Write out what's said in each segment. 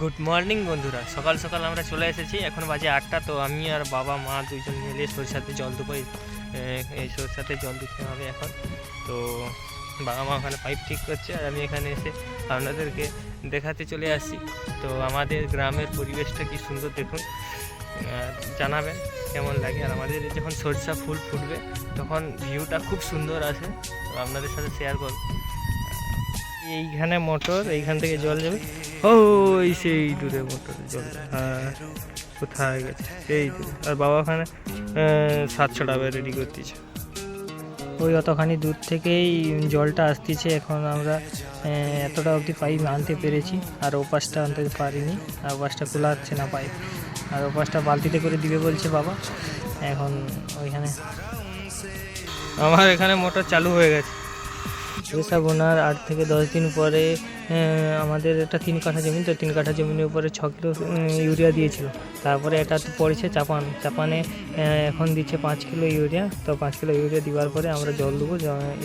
Good morning বন্ধুরা। সকাল সকাল আমরা চলে এসেছি। এখন বাজে আটটা, তো আমি আর বাবা, মা দুজন মিলে সরষাতে জল দেবো। এই- সরষাতে জল দিতে হবে এখন। তো বাবা, মা ওখানে পাইপ ঠিক করছে আর আমি এখানে এসে আপনাদেরকে দেখাতে চলে আসছি তো আমাদের গ্রামের পরিবেশটা কি সুন্দর দেখুন। জানাবেন কেমন লাগে। আর আমাদের যখন সরষা ফুল ফুটবে, তখন ভিউটা খুব সুন্দর আসে। তো আপনাদের সাথে শেয়ার করব। এইখানে মোটর, এইখান থেকে জল যাবে। ওই সেই দূরে মোটর, জল। কোথায় গেছে? সেই দূরে আর বাবা ওখানে সাতশো টাকা রেডি করতেছে ওই অতখানি দূর থেকেই জলটা আসতেছে। এখন আমরা এতটা অবধি পাইপ আনতে পেরেছি। আর ওপাশটা আনতে পারিনি। আর ওপাশটা খোলা হচ্ছে না পাইপ আর ওপাশটা বালতিতে করে দিবে বলছে বাবা। এখন ওইখানে আমার এখানে মোটর চালু হয়ে গেছে। সরিষা বোনার আট থেকে দশ দিন পরে আমাদের এটা তিন কাঠা জমি, তো তিন কাঠা জমির উপরে ছ কিলো ইউরিয়া দিয়েছিল। তারপরে এটা তো পড়েছে চাপান। চাপানে এখন দিচ্ছে পাঁচ কিলো ইউরিয়া। তো পাঁচ কিলো ইউরিয়া দেওয়ার পরে আমরা জল দেবো।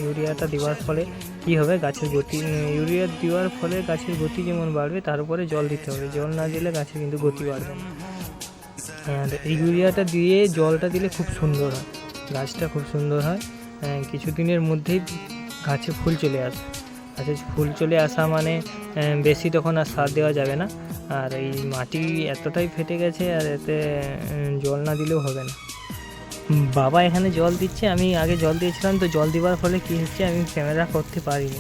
ইউরিয়াটা দেওয়ার ফলে কী হবে? গাছের গতি ইউরিয়া দেওয়ার ফলে গাছের গতি যেমন বাড়বে, তার উপরে জল দিতে হবে। জল না দিলে গাছের কিন্তু গতি বাড়বে এই ইউরিয়াটা দিয়ে জলটা দিলে খুব সুন্দর হয়। গাছটা খুব সুন্দর হয়। কিছুদিনের মধ্যেই গাছে ফুল চলে আসে, গাছে ফুল চলে আসা মানে বেশি তখন আর সার দেওয়া যাবে না। আর এই মাটি এতটাই ফেটে গেছে আর এতে জল না দিলেও হবে না। বাবা এখানে জল দিচ্ছে, আমি আগে জল দিয়েছিলাম তো জল দেওয়ার ফলে কী হচ্ছে আমি ক্যামেরা করতে পারিনি।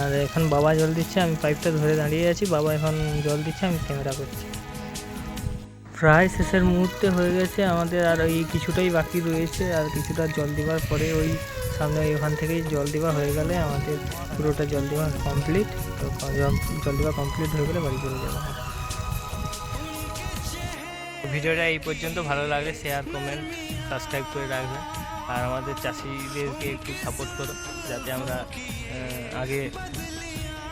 আর এখন বাবা জল দিচ্ছে, আমি পাইপটা ধরে দাঁড়িয়ে আছি, বাবা এখন জল দিচ্ছে, আমি ক্যামেরা করছি। প্রায় শেষের মুহূর্তে হয়ে গেছে আমাদের আর ওই কিছুটাই বাকি রয়েছে, আর কিছুটা জল দেওয়ার পরে ওই সামনে ওখান থেকেই জল দেওয়া হয়ে গেলে আমাদের পুরোটা জল দেওয়া কমপ্লিট তো জল দেওয়া কমপ্লিট হয়ে গেলে বাড়ি চলে যাব। ভিডিওটা এই পর্যন্ত ভালো লাগলে শেয়ার কমেন্ট সাবস্ক্রাইব করে রাখবেন আর আমাদের চাষিদেরকে একটু সাপোর্ট করো, যাতে আমরা আগে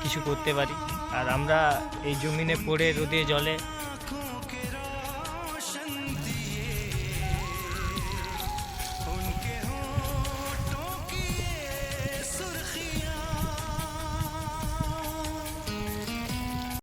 কিছু করতে পারি। আর আমরা এই জমিনে পড়ে রোদে জলে